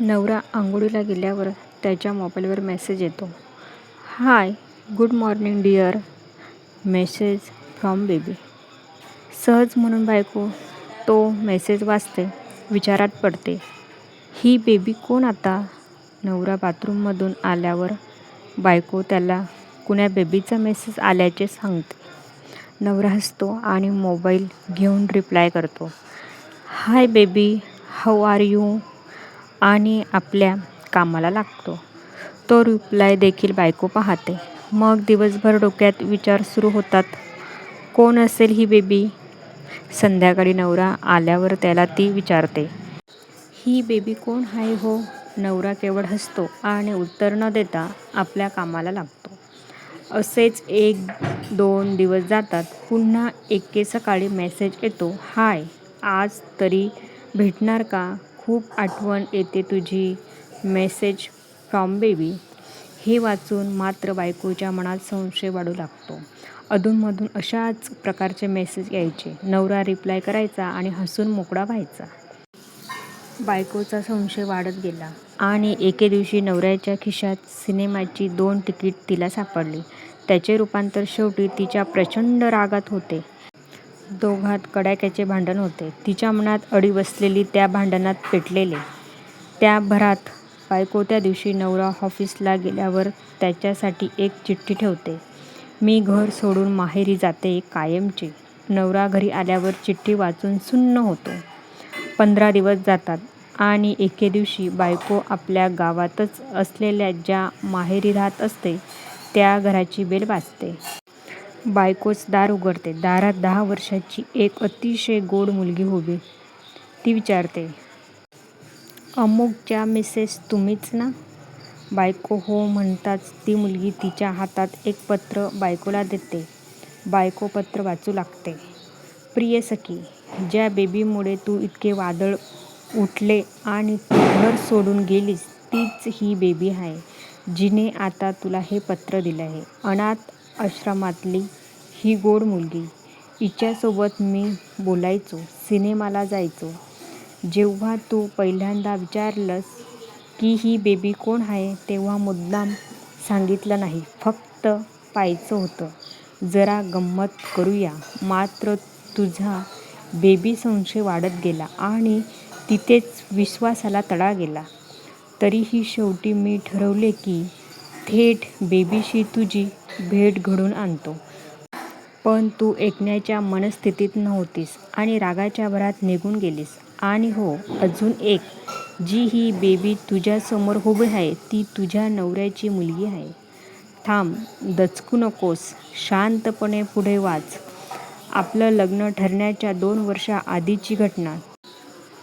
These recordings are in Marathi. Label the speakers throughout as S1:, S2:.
S1: नवरा आंघोळीला गेल्यावर त्याच्या मोबाईलवर मेसेज येतो. Hi good morning dear message from baby. सहज म्हणून बायको तो मेसेज वाचते. विचारात पडते. ही बेबी कोण आता? नवरा बाथरूममधून आल्यावर बायको त्याला कुण्या बेबीचा मेसेज आल्याचे सांगते. नवरा हसतो आणि मोबाईल घेऊन रिप्लाय करतो. Hi baby how are you आणि आपल्या कामाला लागतो. तो रिप्लाय देखील बायको पाहते. मग दिवसभर डोक्यात विचार सुरू होतात. कोण असेल ही बेबी? संध्याकाळी नवरा आल्यावर त्याला ती विचारते. ही बेबी कोण आहे हो? नवरा केवळ हसतो आणि उत्तर न देता आपल्या कामाला लागतो. असेच एक दोन दिवस जातात. पुन्हा एके सकाळी मेसेज येतो. हाय आज तरी भेटणार का? खूप आठवण येते तुझी मेसेज फ्रॉम बेबी. हे वाचून मात्र बायकोच्या मनात संशय वाढू लागतो. अधूनमधून अशाच प्रकारचे मेसेज यायचे. नवरा रिप्लाय करायचा आणि हसून मोकळा व्हायचा. बायकोचा संशय वाढत गेला आणि एके दिवशी नवऱ्याच्या खिशात सिनेमाची दोन तिकीट तिला सापडली. त्याचे रूपांतर शेवटी तिच्या प्रचंड रागात होते. दोघांत कडाक्याचे भांडण होते. तिच्या मनात अळी बसलेली त्या भांडणात पेटलेले. त्या भरात बायको त्या दिवशी नवरा ऑफिसला गेल्यावर त्याच्यासाठी एक चिठ्ठी ठेवते. मी घर सोडून माहेरी जाते कायमचे. नवरा घरी आल्यावर चिठ्ठी वाचून सुन्न होतो. पंधरा दिवस जातात आणि एके दिवशी बायको आपल्या गावातच असलेल्या ज्या माहेरी राहत असते त्या घराची बेल वाजते. बायकोच दार उघडते. दारात दहा वर्षाची एक अतिशय गोड मुलगी उभी. ती विचारते. अमुकच्या मिसेस तुम्हीच ना? बायको हो म्हणताच ती मुलगी तिच्या हातात एक पत्र बायकोला देते. बायको पत्र वाचू लागते. प्रिय सखी, ज्या बेबीमुळे तू इतके वादळ उठले आणि तू घर सोडून गेलीस तीच ही बेबी आहे. जिने आता तुला हे पत्र दिलं आहे अनाथ आश्रमातली ही गोड मुलगी. हिच्यासोबत मी बोलायचो. सिनेमाला जायचो. जेव्हा तू पहिल्यांदा विचारलंस की ही बेबी कोण आहे तेव्हा मुद्दाम सांगितलं नाही. फक्त पाहायचं होतं. जरा गंमत करूया. मात्र तुझा बेबी संशय वाढत गेला आणि तिथेच विश्वासाला तडा गेला. तरीही शेवटी मी ठरवले की थेट बेबीशी तुझी भेट घडून आणतो. पण तू ऐकण्याच्या मनस्थितीत नव्हतीस आणि रागाच्या भरात निघून गेलीस. आणि हो अजून एक. जी ही बेबी तुझ्यासमोर उभी आहे ती तुझ्या नवऱ्याची मुलगी आहे. थांब दचकू नकोस. शांतपणे पुढे वाच. आपलं लग्न ठरण्याच्या दोन वर्षाआधीची घटना.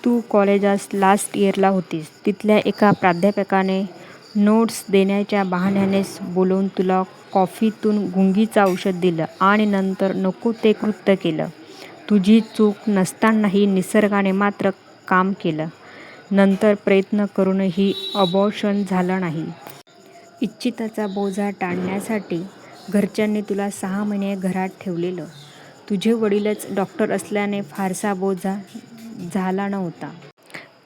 S1: तू कॉलेजात लास्ट इयरला होतीस. तिथल्या एका प्राध्यापकाने नोट्स देण्याच्या बहाण्यानेच बोलवून तुला कॉफीतून गुंगीचं औषध दिलं आणि नंतर नको ते कृत्य केलं. तुझी चूक नसतानाही निसर्गाने मात्र काम केलं. नंतर प्रयत्न करूनही अबॉर्शन झालं नाही. इच्छिताचा बोजा टाळण्यासाठी घरच्यांनी तुला सहा महिने घरात ठेवलेलं. तुझे वडीलच डॉक्टर असल्याने फारसा बोजा झाला नव्हता.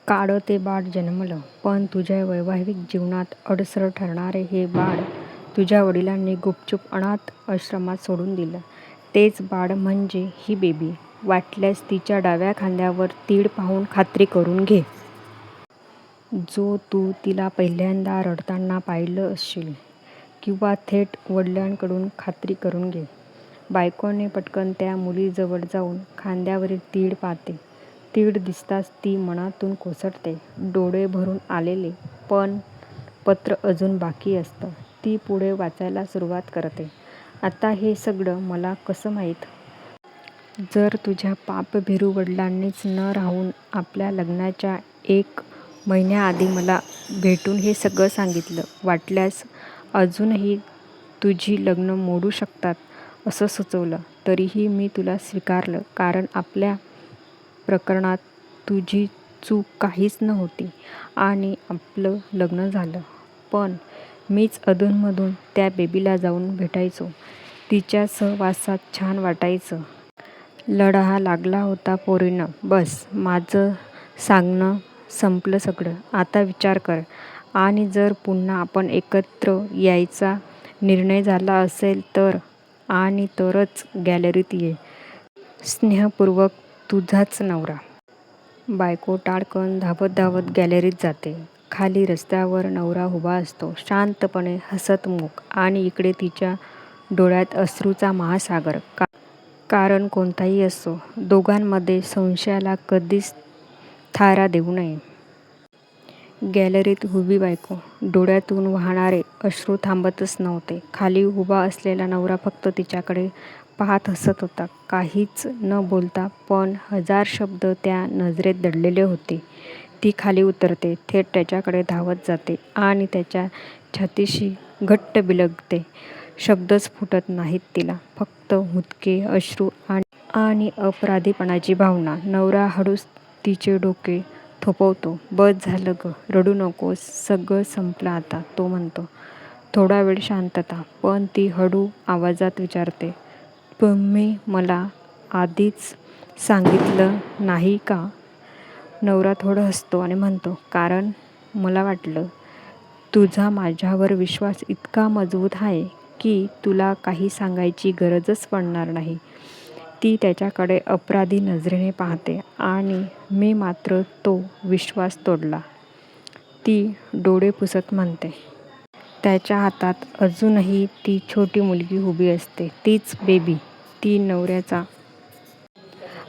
S1: काळं ते बाळ जन्मलं. पण तुझ्या वैवाहिक जीवनात अडसर ठरणारे हे बाळ तुझ्या वडिलांनी गुपचूप अनाथ आश्रमात सोडून दिलं. तेच बाळ म्हणजे ही बेबी. वाटल्यास तिच्या डाव्या खांद्यावर तीळ पाहून खात्री करून घे. जो तू तिला पहिल्यांदा रडताना पाहिलं असशील. किंवा थेट वडिलांकडून खात्री करून घे. बायकोने पटकन त्या मुलीजवळ जाऊन खांद्यावरील तीळ पाहते. तीड दिसताच ती मनातून कोसळते. डोळे भरून आलेले. पण पत्र अजून बाकी असतं. ती पुढे वाचायला सुरुवात करते. आता हे सगळं मला कसं माहीत? जर तुझ्या पापभिरू वडिलांनीच न राहून आपल्या लग्नाच्या एक महिन्याआधी मला भेटून हे सगळं सांगितलं. वाटल्यास अजूनही तुझी लग्न मोडू शकतात असं सुचवलं तरीही मी तुला स्वीकारलं कारण आपल्या प्रकरणात तुझी चूक काहीच नव्हती आणि आपलं लग्न झालं. पण मीच अधूनमधून त्या बेबीला जाऊन भेटायचो. तिच्या सहवासात छान वाटायचं. लढा लागला होता पोरीनं बस माझं सांगणं संपलं सगळं. आता विचार कर. आणि जर पुन्हा आपण एकत्र यायचा निर्णय झाला असेल तर? आणि तरच गॅलरीत ये. स्नेहपूर्वक तुझाच नवरा. बायको टाळकन धावत धावत गॅलरीत जाते. खाली रस्त्यावर नवरा उभा असतो. शांतपणे हसतमुख. आणि इकडे तिच्या डोळ्यात अश्रूचा महासागर. कारण कोणताही असो, दोघांमध्ये संशयाला कधीच थारा देऊ नये. गॅलरीत उभी बायको. डोळ्यातून वाहणारे अश्रू थांबतच नव्हते. खाली उभा असलेला नवरा फक्त तिच्याकडे पाहात हसत होता. काहीच न बोलता. पण हजार शब्द त्या नजरेत दडलेले होते. ती खाली उतरते. थेट त्याच्याकडे धावत जाते आणि त्याच्या छातीशी घट्ट बिलगते. शब्दच फुटत नाहीत तिला. फक्त हुदके अश्रू आणि अपराधीपणाची भावना. नवरा हळूच तिचे डोके थोपवतो. बस झालं गं. रडू नकोस. सगळं संपलं आता, तो म्हणतो. थोडा वेळ शांतता. पण ती हळू आवाजात विचारते, तुम्ही मला आधीच सांगितलं नाही का? नवरा थोडं हसतो आणि म्हणतो, कारण मला वाटलं तुझा माझ्यावर विश्वास इतका मजबूत आहे की तुला काही सांगायची गरजच पडणार नाही. ती त्याच्याकडे अपराधी नजरेने पाहते. आणि मी मात्र तो विश्वास तोडला. ती डोळे पुसत म्हणते. त्याच्या हातात अजूनही ती छोटी मुलगी उभी असते. तीच बेबी. ती नवऱ्याचा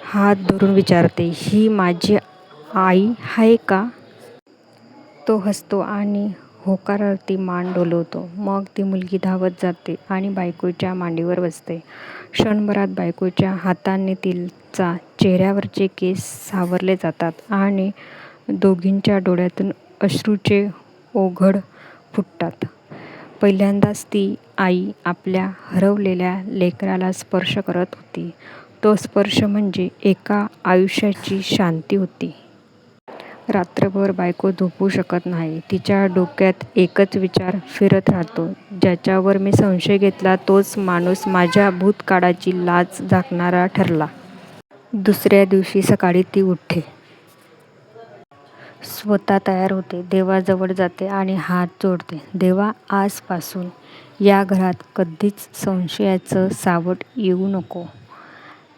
S1: हात धरून विचारते, ही माझी आई आहे का? तो हसतो आणि होकारार्थी मान डोलवतो मग ती मुलगी धावत जाते आणि बायकोच्या मांडीवर बसते. क्षणभरात बायकोच्या हातांनी तिचा चेहऱ्यावरचे केस सावरले जातात आणि दोघींच्या डोळ्यातून अश्रूचे ओघड फुटतात. पहिल्यांदाच ती आई आपल्या हरवलेल्या लेकराला स्पर्श करत होती. तो स्पर्श म्हणजे एका आयुष्याची शांती होती. रात्रभर बायको झोपू शकत नाही. तिच्या डोक्यात एकच विचार फिरत राहतो, ज्याच्यावर मी संशय घेतला तोच माणूस माझ्या भूतकाळाची लाज झाकणारा ठरला. दुसऱ्या दिवशी सकाळी ती उठे स्वतः तयार होते. देवाजवळ जाते आणि हात जोडते. देवा, आजपासून या घरात कधीच संशयाचं सावट येऊ नको.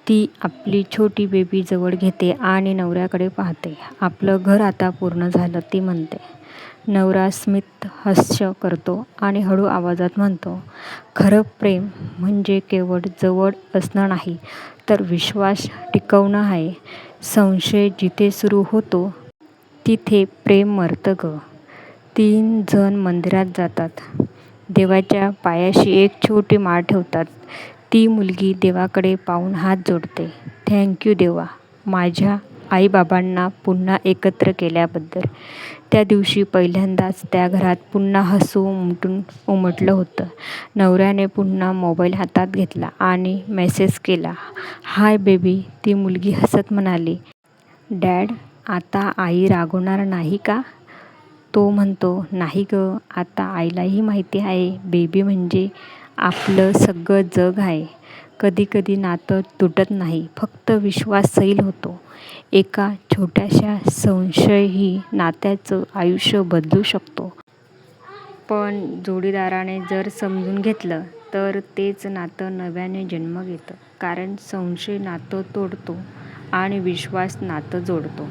S1: ती आपली छोटी बेबी जवळ घेते आणि नवऱ्याकडे पाहते. आपलं घर आता पूर्ण झालं, ती म्हणते. नवरा स्मितहास्य करतो आणि हळू आवाजात म्हणतो, खरं प्रेम म्हणजे केवळ जवळ असणं नाही, तर विश्वास टिकवणं आहे. संशय जिथे सुरू होतो, तिथे प्रेम मरतं गं. तीन जण मंदिरात जातात. देवाच्या पायाशी एक छोटी माळ ठेवतात. ती मुलगी देवाकडे पाहून हात जोडते. थँक्यू देवा, माझ्या आईबाबांना पुन्हा एकत्र केल्याबद्दल. त्या दिवशी पहिल्यांदाच त्या घरात पुन्हा हसू उमटलं होतं. नवऱ्याने पुन्हा मोबाईल हातात घेतला आणि मेसेज केला, हाय बेबी. ती मुलगी हसत म्हणाली, डॅड, आता आई रागवणार नाही का? तो म्हणतो, नाही गं. आता आईलाही माहिती आहे बेबी म्हणजे आपलं सगळं जग आहे. कधी कधी नातं तुटत नाही, फक्त विश्वास सैल होतो. एका छोट्याशा संशयही नात्याचं आयुष्य बदलू शकतो. पण जोडीदाराने जर समजून घेतलं, तर तेच नातं नव्याने जन्म घेतं. कारण संशय नातं तोडतो आणि विश्वास नातं जोडतो.